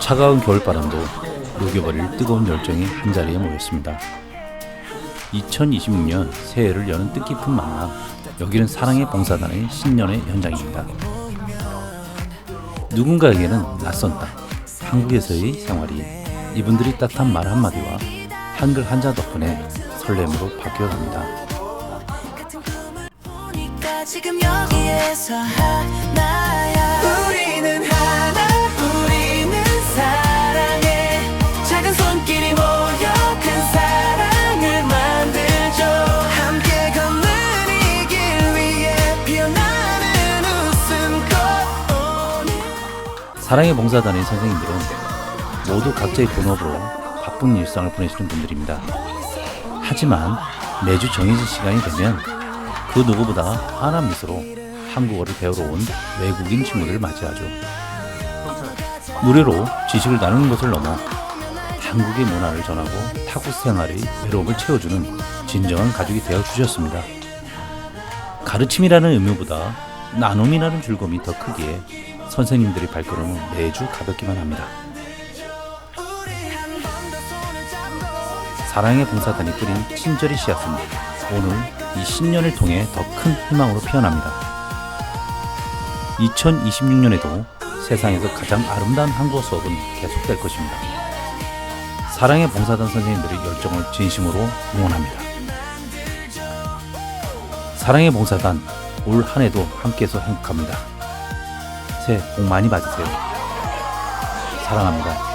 차가운 겨울바람도 녹여버릴 뜨거운 열정이 한자리에 모였습니다. 2026년 새해를 여는 뜻깊은 만남. 여기는 사랑의 봉사단의 신년의 현장입니다. 누군가에게는 낯선 땅, 한국에서의 생활이 이분들이 따뜻한 말 한마디와 한글 한자 덕분에 설렘으로 바뀌어갑니다. 지금 여기에서 하나 사랑의 봉사단의 선생님들은 모두 각자의 본업으로 바쁜 일상을 보내시는 분들입니다. 하지만 매주 정해진 시간이 되면 그 누구보다 환한 미소로 한국어를 배우러 온 외국인 친구들을 맞이하죠. 무료로 지식을 나누는 것을 넘어 한국의 문화를 전하고 타국 생활의 외로움을 채워주는 진정한 가족이 되어 주셨습니다. 가르침이라는 의무보다 나눔이라는 즐거움이 더 크기에 선생님들의 발걸음은 매주 가볍기만 합니다. 사랑의 봉사단이 뿌린 친절의 씨앗은 오늘 이 신년을 통해 더 큰 희망으로 피어납니다. 2026년에도 세상에서 가장 아름다운 한국어 수업은 계속될 것입니다. 사랑의 봉사단 선생님들의 열정을 진심으로 응원합니다. 사랑의 봉사단 올 한 해도 함께해서 행복합니다. 새해 복 많이 받으세요. 사랑합니다.